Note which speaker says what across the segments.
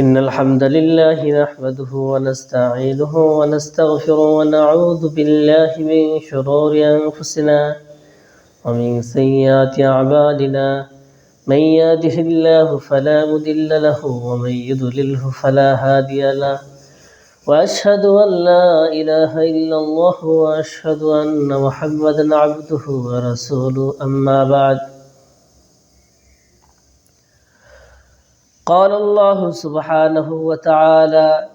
Speaker 1: إن الحمد لله نحمده ونستعينه ونستغفره ونعوذ بالله من شرور أنفسنا ومن سيئات أعمالنا. من يهده الله فلا مضل له ومن يضلله فلا هادي له. وأشهد أن لا إله إلا الله وأشهد أن محمدا عبده ورسوله. أما بعد قال الله سبحانه وتعالى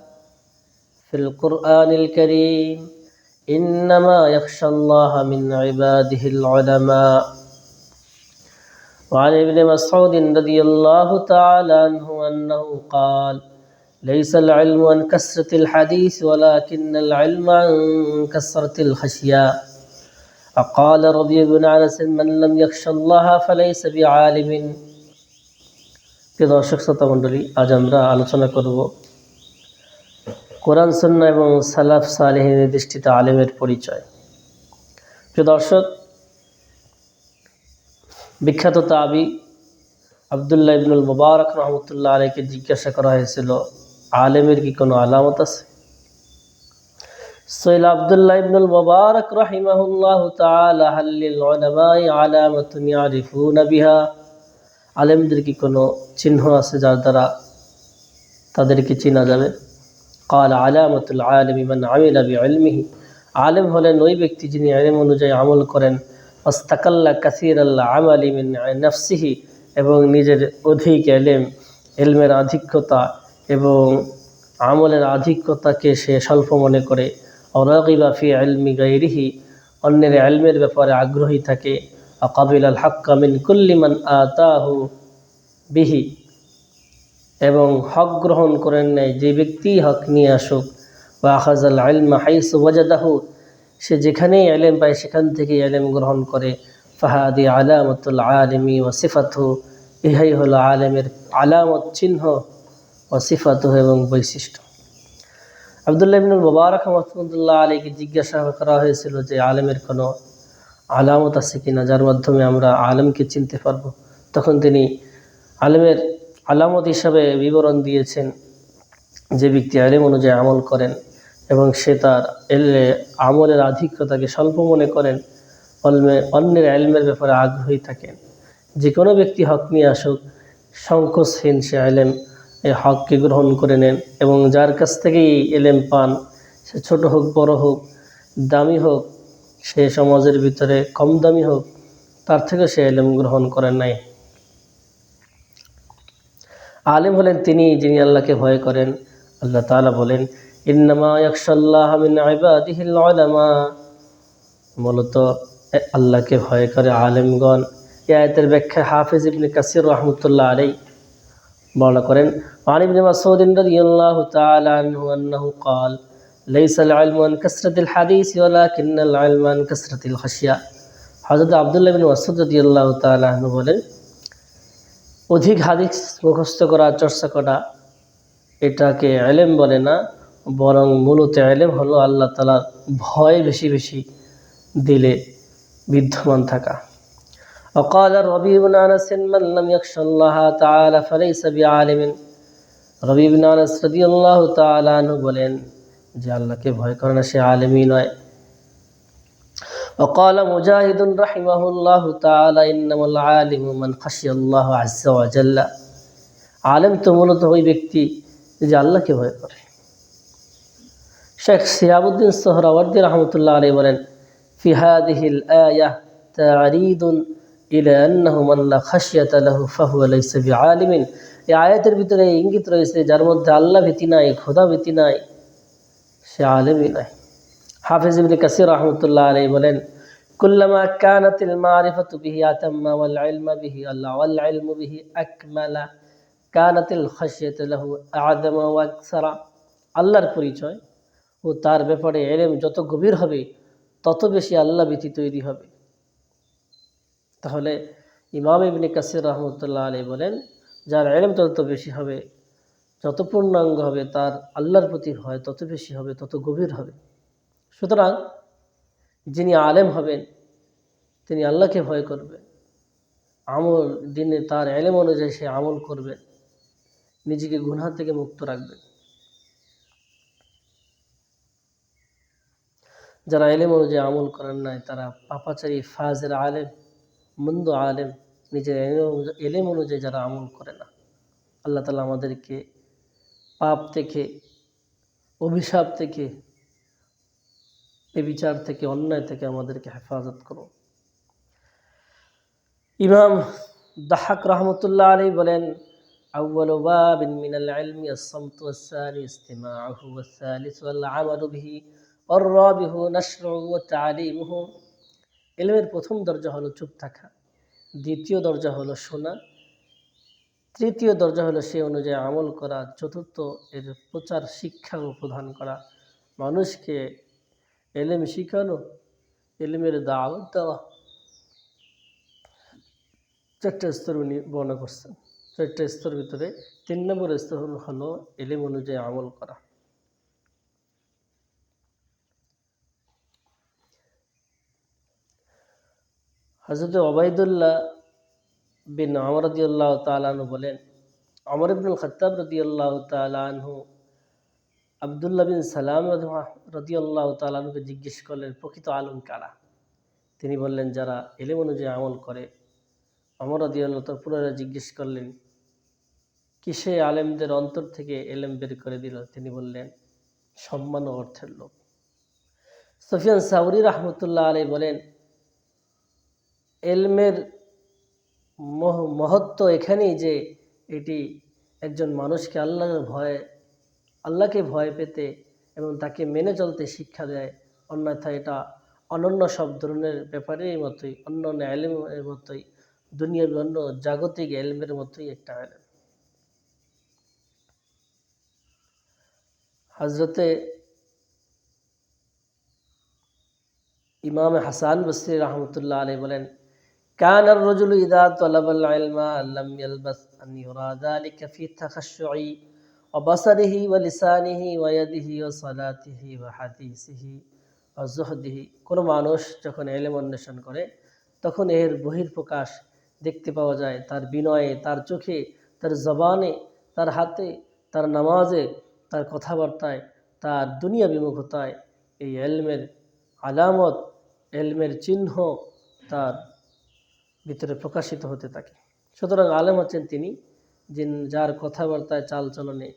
Speaker 1: في القرآن الكريم إنما يخشى الله من عباده العلماء. وعن ابن مسعود رضي الله تعالى عنه أنه قال ليس العلم عن كثرة الحديث ولكن العلم عن كثرة الخشية. وقال ربيع بن أنس من لم يخشى الله فليس بعالم. প্রিয় দর্শক, শ্রোতা মণ্ডলী, আজ আমরা আলোচনা করব কোরআন সন্না এবং সালাফ সালেহিনের দৃষ্টিতে আলেমের পরিচয়। প্রিয় দর্শক, বিখ্যাত তাবি আবদুল্লাহ ইবনুল মুবারক রহমতুল্লাহ আলীকে জিজ্ঞাসা করা হয়েছিল, আলেমের কি কোনো আলামত আছে? সৈল আবদুল্লাহ ইবনুল মুবারক রহিমাহুল্লাহ তাআলা, হাল্লিল উলামাই আলামাতুন আলেমদের কি কোনো চিহ্ন আছে যার দ্বারা তাদেরকে চেনা যাবে? কাল আলামতুল আলম ইমান আমিল আবি আলমিহি আলেম হলেন ওই ব্যক্তি যিনি আলেম অনুযায়ী আমল করেন। অস্তাকাল্লা কাসির আল্লাহ আমাল ইমিন নফসিহি। এবং নিজের অধিক এলেম, এলমের আধিক্যতা এবং আমলের আধিক্যতাকে সে স্বল্প মনে করে। অরাকিবা ফি আলমি গাইরিহি। অন্যের আলমের ব্যাপারে আগ্রহী থাকে। আকাবিল আল হাক্কা মিন কুল্লিমান আতাহু বিহি। এবং হক গ্রহণ করেন নাই, যে ব্যক্তি হক নিয়ে আসুক। বা আখাজাল আলমা হাইস ওয়াজাদাহু, সে যেখানেই এলেম পায় সেখান থেকে এলেম গ্রহণ করে। ফাহাদি আলামতুল আলমি ও সিফাতহু, ইহাই হলো আলেমের আলামত চিহ্ন ও এবং বৈশিষ্ট্য। আবদুল্লাহ ইবনুল মুবারক রহমতুল্লাহ আলীকে জিজ্ঞাসা করা হয়েছিল যে আলেমের কোনো আলামত আছে কিনা, যার মাধ্যমে আমরা আলমকে চিনতে পারব। তখন তিনি আলেমের আলামত হিসাবে বিবরণ দিয়েছেন যে ব্যক্তি আলেম অনুযায়ী আমল করেন এবং সে তার এলে, আমলের আধিক্যতাকে স্বল্প মনে করেন অল্মে অন্যের আলমের ব্যাপারে আগ্রহী থাকেন। যে কোনো ব্যক্তি হক নিয়ে আসুক, সংকোচহীন সে আলেম এই হককে গ্রহণ করে নেন এবং যার কাছ থেকেই এলেম পান, সে ছোট হোক, বড় হোক, দামি হোক সে সমাজের ভিতরে কম দামি হোক তার থেকে সে এলেম গ্রহণ করেন নাই আলেম হলেন তিনি যিনি আল্লাহকে ভয় করেন আল্লাহ তালা বলেন ইন্নামা ইয়াকশাল্লাহ মিন ইবাদিহিল উলামা মূলত আল্লাহকে ভয় করে আলেমগণ এই আয়াতের ব্যাখ্যা হাফিজ ইবনে কাসির রহমতুল্লাহ আলাই বর্ণনা করেন عن ابن مسعود رضي الله تعالى عنه أنه قال ليس العلم عن كثرة الحديث ولكن العلم عن كثرة الخشية হযরত আব্দুল্লাহ বিন মাসউদ রাদিয়াল্লাহু তাআলা আনহু বলেন অধিক হাদিস মুখস্থ করা চর্চা করা এটাকে এলেম বলে না বরং মূলত এলেম হলো আল্লাহ তালার ভয় বেশি বেশি দিলে বিদ্যমান থাকা وقال الربيع بن انس من لم يخش الله تعالى فليس بعالم রবি বিন আনাস রাদিয়াল্লাহু তাআলা আনহু বলেন যে আল্লাহকে ভয় করে না সে আলেমই নয় وقال مجاهد رحمه الله تعالى إنما العالم من خشي الله عز وجل আলেম তো মূলত ওই ব্যক্তি যে আল্লাহকে ভয় করে শেখ সিয়াবুদ্দিন সোহরাওয়ার্দি রহমতুল্লাহ আলী বলেন في هذه الآية تعريض إلى أنه من لا خشية له فهو ليس بعالم এই আয়াতের ভিতরে ইঙ্গিত রয়েছে যার মধ্যে আল্লাহ ভীতি নাই খোদা ভীতি নাই সে আলেমই নয়। হাফিজ ইবনে কাসির রহমতুল্লাহ আলী বলেন, কুল্লামা কানাতিল মারিফাতু বিহি আতাম্মা ওয়াল ইলমা বিহি আল্লাহ, ওয়াল ইলমু বিহি আকমালা, কানাতিল খাশিয়াতু লাহু আ'যামা ওয়া আকসারা। আল্লাহর পরিচয় ও তার ব্যাপারে এলেম যত গভীর হবে, তত বেশি আল্লাহ ভীতি তৈরি হবে। তাহলে ইমাম ইবনে কাসির রহমতুল্লাহ আলী বলেন, যার এলেম তত বেশি হবে যত পূর্ণাঙ্গ হবে, তার আল্লাহর প্রতি ভয় তত বেশি হবে, তত গভীর হবে। সুতরাং যিনি আলেম হবেন, তিনি আল্লাহকে ভয় করবেন। আমল দিনে তার এলেম অনুযায়ী সে আমল করবেন। নিজেকে গুনাহ থেকে মুক্ত রাখবেন। যারা এলেম অনুযায়ী আমল করেন নাই, তারা পাপাচারী ফাজের আলেম, মন্দ আলেম, নিজের এলেম অনুযায়ী যারা আমল করে না, আল্লাহ তালা আমাদেরকে পাপ থেকে অভিশাপ থেকে বিচার থেকে অন্যায় থেকে আমাদেরকে হেফাজত করো ইমাম দাহাক রহমতুল্লাহ আলী বলেন أول باب من العلم الصمت والثاني استماعه والثالث العمل به والرابع نشره وتعليمه ইলমের প্রথম দরজা হলো চুপ থাকা দ্বিতীয় দরজা হলো শোনা তৃতীয় দরজা হলো সে অনুযায়ী আমল করা, চতুর্থ এর প্রচার, শিক্ষা ও প্রদান করা। মানুষকে এলেম শিখানো, এলেমের দাওয়াত দেওয়া। চারটা স্তর উনি বর্ণনা করছেন। চারটা স্তর ভিতরে তিন নম্বর স্তর হলো এলেম অনুযায়ী আমল করা। হজরত ওবায়দুল্লাহ বিন আমর রদিউল্লাহ তালানহু বলেন, আমর ইবনুল খত্তাব রদিউল্লাহ তালানহু আবদুল্লাহ বিন সালাম রদিউল্লাহ তালানহুকে জিজ্ঞেস করলেন, প্রকৃত আলম কারা? তিনি বললেন, যারা এলেম অনুযায়ী আমল করে। আমর রদিউল্লাহ তার পুনরায় জিজ্ঞেস করলেন, কিসে আলেমদের অন্তর থেকে এলেম বের করে দিল? তিনি বললেন, সম্মান ও অর্থের লোক সফিয়ান সাউরি রহমতুল্লাহ আলী বলেন, এলমের মহত্ব এখানেই যে এটি একজন মানুষকে আল্লাহর ভয়, আল্লাহকে ভয় পেতে এবং তাকে মেনে চলতে শিক্ষা দেয় অন্যথা এটা অনন্য সব ধরনের ব্যাপারের মতোই অন্য অন্য এলেমের মতোই, দুনিয়ার অন্য জাগতিক এলমের মতোই একটা এলেম হজরতে ইমাম হাসান বসরি রহমতুল্লাহ আলী বলেন كان الرجل إذا طلب العلم لم يلبث أن يرى ذلك في تخشع وبصره ولسانه ويده وصلاته وحديثه وزهده কোনো মানুষ যখন এলেম অন্বেষণ করে তখন এর বহির্প্রকাশ দেখতে পাওয়া যায় তার বিনয়ে তার চোখে তার জবানে তার হাতে তার নামাজে তার কথাবার্তায় তার দুনিয়া বিমুখতায় এই এলমের আলামত এলমের চিহ্ন তার ভিতরে প্রকাশিত হতে থাকে সুতরাং আলেম হচ্ছেন তিনি যিন যার কথাবার্তায় চালচলনে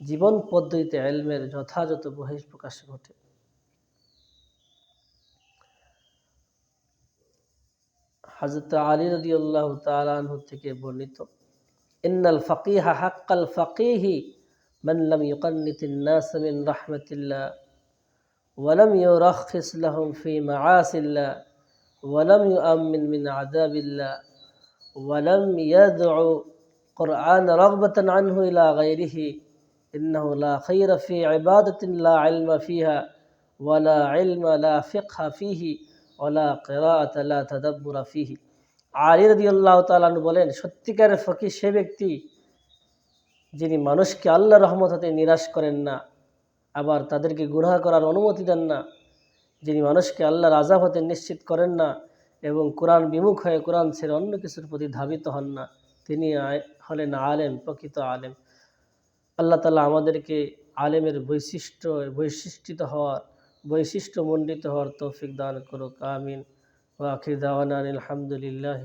Speaker 1: জীবন পদ্ধতিতে এলমের যথাযথ বহিঃপ্রকাশ ঘটে হাজরত আলী রদি আল্লাহ তালাহ থেকে বর্ণিত ইন্নাল ফকিহা হাক্কাল ফকিহি من لم يقنط الناس من رحمة الله ولم يرخص لهم في معاصي الله ولم يؤمن من عذاب الله ولم يدعو قرآن رغبة عنه إلى غيره إنه لا خير في عبادة لا علم فيها ولا علم لا فقه فيه ولا قراءة لا تدبر فيه আলী রদি আল্লাহ তালু বলেন সত্যিকারের ফকির সে ব্যক্তি যিনি মানুষকে আল্লাহ রহমত হতে নিরাশ করেন না আবার তাদেরকে গুনাহ করার অনুমতি দেন না যিনি মানুষকে আল্লাহর আজাব হতে নিশ্চিত করেন না এবং কোরআন বিমুখ হয়ে কোরআন ছেড়ে অন্য কিছুর প্রতি ধাবিত হন না, তিনি হলেন আলেম, প্রকৃত আলেম। আল্লাহ তালা আমাদেরকে আলেমের বৈশিষ্ট্য, বৈশিষ্ট্যিত হওয়ার বৈশিষ্ট্য মণ্ডিত হওয়ার তৌফিক দান করুক, আমিন। ওয়াখিদাওয়ান আলহামদুলিল্লাহ